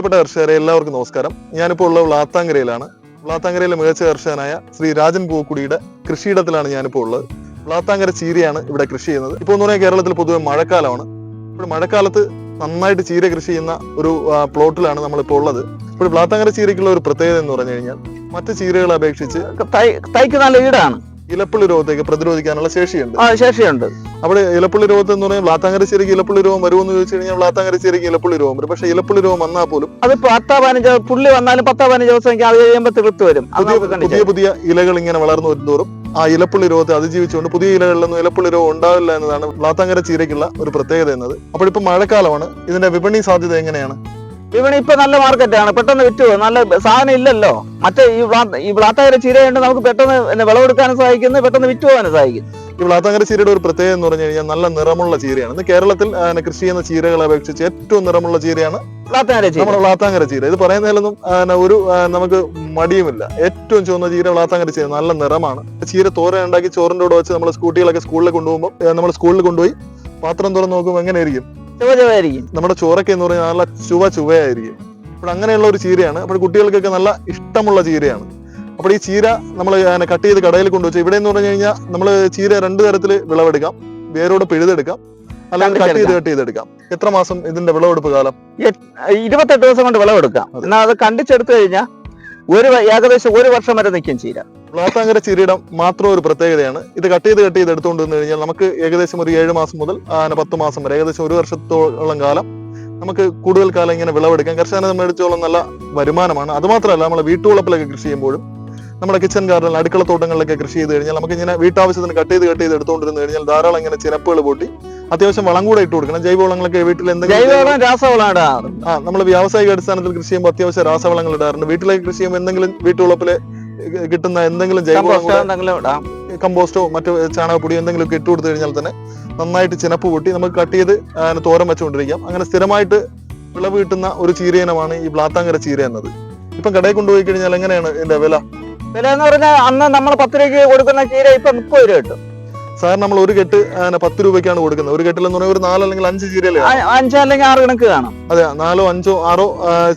പ്രിയപ്പെട്ട കർഷകരെ എല്ലാവർക്കും നമസ്കാരം. ഞാനിപ്പോൾ ഉള്ള വ്ളാത്താങ്കരയിലാണ്. വ്ളാത്താങ്കരയിലെ മികച്ച കർഷകനായ ശ്രീ രാജൻ പൂക്കുടിയുടെ കൃഷിയിടത്തിലാണ് ഞാനിപ്പോൾ ഉള്ളത്. വ്ളാത്താങ്കര ചീരയാണ് ഇവിടെ കൃഷി ചെയ്യുന്നത്. ഇപ്പോൾ എന്ന് പറഞ്ഞാൽ കേരളത്തിൽ പൊതുവെ മഴക്കാലമാണ്. ഇപ്പോൾ മഴക്കാലത്ത് നന്നായിട്ട് ചീര കൃഷി ചെയ്യുന്ന ഒരു പ്ലോട്ടിലാണ് നമ്മളിപ്പോൾ ഉള്ളത്. ഇപ്പോൾ വ്ളാത്താങ്കര ചീരയ്ക്കുള്ള ഒരു പ്രത്യേകത എന്ന് പറഞ്ഞു കഴിഞ്ഞാൽ മറ്റു ചീരകളെ അപേക്ഷിച്ച് തൈക്ക് നല്ല ഈടാണ്. ഇലപ്പുള്ളി രോഗത്തേക്ക് പ്രതിരോധിക്കാനുള്ള ശേഷിയുണ്ട്. ആ ശേഷിയുണ്ട്. അവിടെ ഇലപ്പുള്ളി രോഗത്ത് എന്ന് പറഞ്ഞാൽ വ്ളാത്താങ്കരശ്ശേരിക്ക് ഇലപ്പുള്ളി രോഗം വരുമെന്ന് ചോദിച്ചു കഴിഞ്ഞാൽ വ്ളാത്താങ്കരശ്ശേരിക്ക് ഇലപ്പുള്ളി രോഗം വരും. പക്ഷേ ഇലപ്പുള്ളി രോഗം വന്നാൽ പോലും അത് പത്താ പതിനഞ്ച് പുള്ളി വന്നാലും പത്താ പതിനഞ്ച് ദിവസം അത് കഴിയുമ്പോൾ തീർത്ത് വരും. പുതിയ പുതിയ പുതിയ ഇലകൾ ഇങ്ങനെ വളർന്നു വരുന്നതോറും ആ ഇലപ്പുള്ളി രോഗത്തെ അതിജീവിച്ചുകൊണ്ട് പുതിയ ഇലകളിലൊന്നും ഇലപ്പുള്ളി രോഗം ഉണ്ടാവില്ല എന്നതാണ് വ്ളാത്താങ്കര ചീരയ്ക്കുള്ള ഒരു പ്രത്യേകത എന്നത്. അപ്പോൾ മഴക്കാലമാണ്. ഇതിന്റെ വിപണി സാധ്യത എങ്ങനെയാണ്? ഇവിടെ ഇപ്പൊ നല്ല മാർക്കറ്റാണ് പെട്ടെന്ന് വിറ്റു. നല്ല സാധനം ഇല്ലല്ലോ. മറ്റേ ഈ ഈ വ്ളാത്തകര ചീരയുണ്ട് നമുക്ക് പെട്ടെന്ന് വിളവെടുക്കാനും സഹായിക്കുന്നു. പെട്ടെന്ന് വിറ്റ് പോകാനും സഹായിക്കും ഈ വ്ളാത്താങ്കര ചീരയുടെ ഒരു പ്രത്യേകത എന്ന് പറഞ്ഞു കഴിഞ്ഞാൽ നല്ല നിറമുള്ള ചീരയാണ്. ഇന്ന് കേരളത്തിൽ കൃഷി ചെയ്യുന്ന ചീരകളെ അപേക്ഷിച്ച് ഏറ്റവും നിറമുള്ള ചീരയാണ് നമ്മുടെ വ്ളാത്താങ്കര ചീര. ഇത് പറയുന്നതിലൊന്നും ഒരു നമുക്ക് മടിയുമില്ല. ഏറ്റവും ചുവന്ന ചീര വ്ളാത്താങ്കര ചീര. നല്ല നിറമാണ്. ചീര തോരൻ ഉണ്ടാക്കി ചോറിന്റെ കൂടെ വെച്ച് നമ്മൾ സ്കൂട്ടികളൊക്കെ സ്കൂളിൽ കൊണ്ടുപോകുമ്പോൾ നമ്മൾ സ്കൂളിൽ കൊണ്ടുപോയി പാത്രം തുറന്ന് നോക്കുമ്പോൾ എങ്ങനെയായിരിക്കും ചുവചുവായിരിക്കും നമ്മുടെ ചോറൊക്കെ എന്ന് പറഞ്ഞാൽ നല്ല ചുവ ചുവയായിരിക്കും അപ്പോൾ അങ്ങനെയുള്ള ഒരു ചീരയാണ്. അപ്പോൾ കുട്ടികൾക്കൊക്കെ നല്ല ഇഷ്ടമുള്ള ചീരയാണ്. അപ്പോൾ ഈ ചീര നമ്മൾ കട്ട് ചെയ്ത് കടയിൽ കൊണ്ടുവച്ച് ഇവിടെ എന്ന് പറഞ്ഞു കഴിഞ്ഞാൽ നമ്മൾ ചീര രണ്ട് തരത്തിൽ വിളവെടുക്കാം. വേരോടെ പിഴുതെടുക്കാം. അല്ലെങ്കിൽ കട്ട് ചെയ്ത് കട്ട് ചെയ്തെടുക്കാം. എത്ര മാസം ഇതിന്റെ വിളവെടുപ്പ് കാലം? ഇരുപത്തെട്ട് ദിവസം കൊണ്ട് വിളവെടുക്കാം. എന്നാൽ അത് കണ്ടിച്ചെടുത്തു കഴിഞ്ഞാൽ ഒരു ഏകദേശം ഒരു വർഷം വരെ നിൽക്കും ചീര. വ്ളാത്താങ്കര ചീരയുടെ മാത്രം ഒരു പ്രത്യേകതയാണ്. ഇത് കട്ട് ചെയ്ത് കട്ട് ചെയ്ത് എടുത്തുകൊണ്ട് വന്നു കഴിഞ്ഞാൽ നമുക്ക് ഏകദേശം ഒരു ഏഴ് മാസം മുതൽ പത്ത് മാസം വരെ ഏകദേശം ഒരു വർഷത്തോളം കാലം നമുക്ക് കൂടുതൽ കാലം ഇങ്ങനെ വിളവെടുക്കാം. കർഷകനെ സംബന്ധിച്ചോളം നല്ല വരുമാനമാണ്. അത് മാത്രമല്ല നമ്മളെ വീട്ടുവളപ്പിലൊക്കെ കൃഷി ചെയ്യുമ്പോഴും നമ്മുടെ കിച്ചൺ ഗാർഡനിൽ അടുക്കള തോട്ടങ്ങളിലൊക്കെ കൃഷി ചെയ്ത് കഴിഞ്ഞാൽ നമുക്ക് ഇങ്ങനെ വീട്ടാവശ്യത്തിന് കട്ട് ചെയ്ത് കട്ട് ചെയ്ത് എടുത്തുകൊണ്ടിരുന്നു കഴിഞ്ഞാൽ ധാരാളം ഇങ്ങനെ ചിനപ്പുകൾ പൊട്ടി അത്യാവശ്യം വളം കൂടെ ഇട്ട് കൊടുക്കണം. ജൈവവളങ്ങളൊക്കെ വീട്ടിൽ എന്തെങ്കിലും രാസവളം ആ നമ്മൾ വ്യാവസായിക അടിസ്ഥാനത്തിൽ കൃഷി ചെയ്യുമ്പോൾ അത്യാവശ്യം രാസവളങ്ങൾ ഇടാറുണ്ട്. വീട്ടിലേക്ക് കൃഷി ചെയ്യുമ്പോൾ എന്തെങ്കിലും വീട്ടുവളപ്പിൽ കിട്ടുന്ന എന്തെങ്കിലും എന്തെങ്കിലും കമ്പോസ്റ്റോ മറ്റു ചാണകപ്പൊടിയോ എന്തെങ്കിലും ഒക്കെ ഇട്ട് കൊടുത്തു കഴിഞ്ഞാൽ തന്നെ നന്നായിട്ട് ചിനപ്പ് പൊട്ടി നമുക്ക് കട്ട് ചെയ്ത് തോരം വെച്ചുകൊണ്ടിരിക്കാം. അങ്ങനെ സ്ഥിരമായിട്ട് വിളവ് കിട്ടുന്ന ഒരു ചീരയിനമാണ് ഈ ബ്ലാത്താങ്കര ചീര എന്നത്. ഇപ്പം കടയിൽ കൊണ്ടുപോയി കഴിഞ്ഞാൽ എങ്ങനെയാണ് ഇതിന്റെ വില? വില എന്ന് പറഞ്ഞാൽ അന്ന് നമ്മൾ പത്ത് രൂപയ്ക്ക് കൊടുക്കുന്ന ചീര ഇപ്പൊ മുപ്പത് രൂപ കിട്ടും. സാർ നമ്മൾ ഒരു കെട്ട് പത്ത് രൂപയ്ക്കാണ് കൊടുക്കുന്നത്. ഒരു കെട്ടിൽ എന്ന് പറഞ്ഞാൽ ഒരു നാല് അല്ലെങ്കിൽ അഞ്ച് ചീരയിലെ അഞ്ചോ അല്ലെങ്കിൽ ആറ് കണക്ക് കാണാം. അതെ നാലോ അഞ്ചോ ആറോ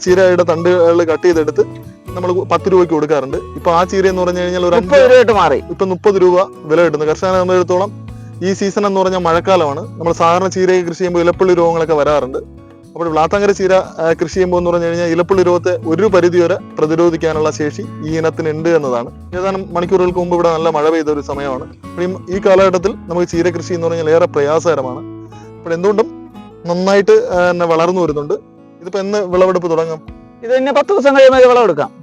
ചീരയുടെ തണ്ടുകൾ കട്ട് ചെയ്തെടുത്ത് നമ്മൾ പത്ത് രൂപയ്ക്ക് കൊടുക്കാറുണ്ട്. ഇപ്പൊ ആ ചീര എന്ന് പറഞ്ഞു കഴിഞ്ഞാൽ ഒരു മുപ്പത് രൂപയായിട്ട് മാറി. ഇപ്പൊ മുപ്പത് രൂപ വില കിട്ടുന്നു. കർഷകനെ സംബന്ധിച്ചിടത്തോളം ഈ സീസൺ എന്ന് പറഞ്ഞാൽ മഴക്കാലമാണ്. നമ്മൾ സാധാരണ ചീരയൊക്കെ കൃഷി ചെയ്യുമ്പോൾ ഇലപ്പുള്ളി രോഗങ്ങളൊക്കെ വരാറുണ്ട്. അപ്പോൾ വ്ളാത്തങ്കര ചീര കൃഷി ചെയ്യുമ്പോൾ എന്ന് പറഞ്ഞു കഴിഞ്ഞാൽ ഇലപ്പുള്ളി രോഗത്തെ ഒരു പരിധി വരെ പ്രതിരോധിക്കാനുള്ള ശേഷി ഈ ഇനത്തിന് ഉണ്ട് എന്നതാണ്. ഏതാനും മണിക്കൂറുകൾക്ക് മുമ്പ് ഇവിടെ നല്ല മഴ പെയ്ത ഒരു സമയമാണ്. ഈ- കാലഘട്ടത്തിൽ നമുക്ക് ചീര കൃഷി എന്ന് പറഞ്ഞാൽ ഏറെ പ്രയാസകരമാണ്. അപ്പോൾ എന്തുകൊണ്ടും നന്നായിട്ട് തന്നെ വളർന്നു വരുന്നുണ്ട്. ഇതിപ്പോ എന്ന് വിളവെടുപ്പ് തുടങ്ങും? ഇത് ഇനി പത്ത് ദിവസം കഴിയുമ്പോൾ വിളവെടുക്കാം.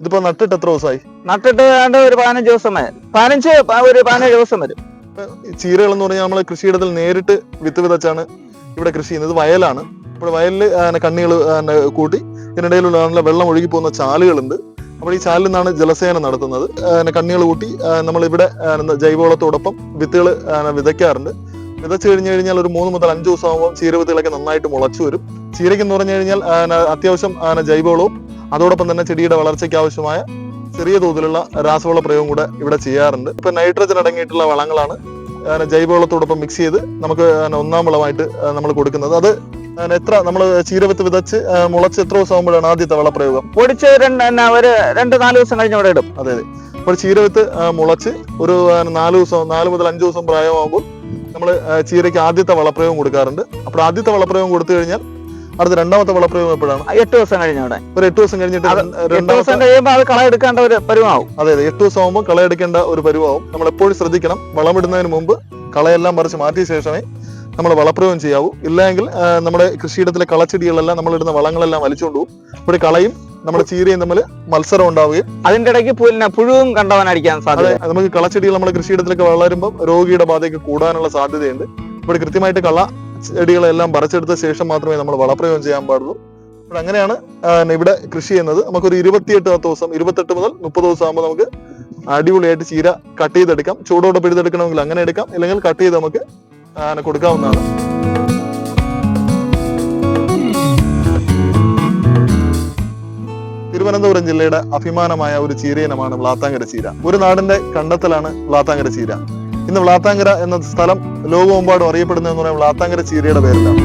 ഇതിപ്പോ നട്ടിട്ട് എത്ര ദിവസമായി? നട്ടിട്ട് ഏതാണ്ട് ഒരു പതിനഞ്ച് ദിവസം വരും. പതിനഞ്ച് ഒരു പതിനേഴ് ദിവസം വരും. ചീരകൾ എന്ന് പറഞ്ഞാൽ നമ്മൾ കൃഷിയിടത്തിൽ നേരിട്ട് വിത്ത് വിതച്ചാണ് ഇവിടെ കൃഷി ചെയ്യുന്നത്. വയലാണ്. ഇപ്പോൾ വയലിൽ കണ്ണികൾ കൂട്ടി. ഇതിനിടയിലുള്ള നല്ല വെള്ളം ഒഴുകി പോകുന്ന ചാലുകളുണ്ട്. അപ്പോൾ ഈ ചാലിൽ നിന്നാണ് ജലസേന നടത്തുന്നത്. കണ്ണികൾ കൂട്ടി നമ്മൾ ഇവിടെ ജൈവവളത്തോടൊപ്പം വിത്തുകൾ വിതയ്ക്കാറുണ്ട്. വിതച്ചു കഴിഞ്ഞു കഴിഞ്ഞാൽ ഒരു മൂന്ന് മുതൽ അഞ്ച് ദിവസം ആകുമ്പോൾ ചീര വിത്തുകളൊക്കെ നന്നായിട്ട് മുളച്ചു വരും. ചീരയ്ക്ക് എന്ന് പറഞ്ഞു കഴിഞ്ഞാൽ അത്യാവശ്യം ജൈവവളവും അതോടൊപ്പം തന്നെ ചെടിയുടെ വളർച്ചയ്ക്ക് ആവശ്യമായ ചെറിയ തോതിലുള്ള രാസവള പ്രയോഗം കൂടെ ഇവിടെ ചെയ്യാറുണ്ട്. ഇപ്പൊ നൈട്രജൻ അടങ്ങിയിട്ടുള്ള വളങ്ങളാണ് ജൈവവളത്തോടൊപ്പം മിക്സ് ചെയ്ത് നമുക്ക് ഒന്നാം വളമായിട്ട് നമ്മൾ കൊടുക്കുന്നത്. അത് എത്ര നമ്മൾ ചീരവിത്ത് വിതച്ച് മുളച്ച് എത്ര ദിവസം ആകുമ്പോഴാണ് ആദ്യത്തെ വളപ്രയോഗം പൊടിച്ച് രണ്ട് ഒരു രണ്ട് നാല് ദിവസം കഴിഞ്ഞ് ഇവിടെ ഇടും. അതെ അതെ. അപ്പോൾ ചീരവിത്ത് മുളച്ച് ഒരു നാല് ദിവസം നാല് മുതൽ അഞ്ച് ദിവസം പ്രായമാകുമ്പോൾ നമ്മൾ ചീരയ്ക്ക് ആദ്യത്തെ വളപ്രയോഗം കൊടുക്കാറുണ്ട്. അപ്പോൾ ആദ്യത്തെ വളപ്രയോഗം കൊടുത്തു കഴിഞ്ഞാൽ അടുത്ത രണ്ടാമത്തെ വളപ്രയോഗം എപ്പോഴാണ്? എട്ട് ദിവസം കഴിഞ്ഞ അവിടെ. ഒരു എട്ട് ദിവസം കഴിഞ്ഞിട്ട് എട്ട് ദിവസം കഴിയുമ്പോൾ അത് കളയെടുക്കേണ്ട ഒരു പരിവാവും. അതെ അതെ എട്ട് ദിവസം ആകുമ്പോൾ കളയെടുക്കേണ്ട ഒരു പരിവാവും. നമ്മൾ എപ്പോഴും ശ്രദ്ധിക്കണം വളമിടുന്നതിന് മുമ്പ് കളയെല്ലാം മറിച്ച് മാറ്റിയ ശേഷമേ നമ്മൾ വളപ്രയോഗം ചെയ്യാവൂ. ഇല്ലെങ്കിൽ നമ്മുടെ കൃഷിയിടത്തിലെ കളച്ചെടികളെല്ലാം നമ്മളിടുന്ന വളങ്ങളെല്ലാം വലിച്ചുകൊണ്ട് പോകും ഇവിടെ കളയും നമ്മുടെ ചീരയും തമ്മിൽ മത്സരം ഉണ്ടാവുകയും. അതിന്റെ ഇടയ്ക്ക് പുഴുവും കണ്ടവനടിക്കാൻ സാധ്യത. നമുക്ക് കളച്ചെടികൾ നമ്മുടെ കൃഷിയിടത്തിലൊക്കെ വളരുമ്പോൾ രോഗിയുടെ ബാധയൊക്കെ കൂടാനുള്ള സാധ്യതയുണ്ട്. ഇവിടെ കൃത്യമായിട്ട് കള ചെടികളെല്ലാം പറിച്ചെടുത്ത ശേഷം മാത്രമേ നമ്മൾ വളപ്രയോഗം ചെയ്യാൻ പാടുള്ളൂ. അപ്പോൾ അങ്ങനെയാണ് ഇവിടെ കൃഷി ചെയ്യുന്നത്. നമുക്കൊരു ഇരുപത്തിയെട്ട് ദിവസം ഇരുപത്തെട്ട് മുതൽ മുപ്പത് ദിവസം ആകുമ്പോൾ നമുക്ക് അടിപൊളിയായിട്ട് ചീര കട്ട് ചെയ്തെടുക്കാം. ചൂടോടെ പിഴുതെടുക്കണമെങ്കിൽ അങ്ങനെ എടുക്കാം. അല്ലെങ്കിൽ കട്ട് ചെയ്ത് നമുക്ക് കൊടുക്കാവുന്നതാണ്. തിരുവനന്തപുരം ജില്ലയുടെ അഭിമാനമായ ഒരു ചീരയിനമാണ് വ്ളാത്താങ്കര ചീര. ഒരു നാടിന്റെ കണ്ടെത്തലാണ് വ്ളാത്താങ്കര ചീര. ഇന്ന് വ്ളാത്താങ്കര എന്ന സ്ഥലം ലോകമെമ്പാടും അറിയപ്പെടുന്നതെന്ന് പറയുന്നത് വ്ളാത്താങ്കര ചീരയുടെ പേരിലാണ്.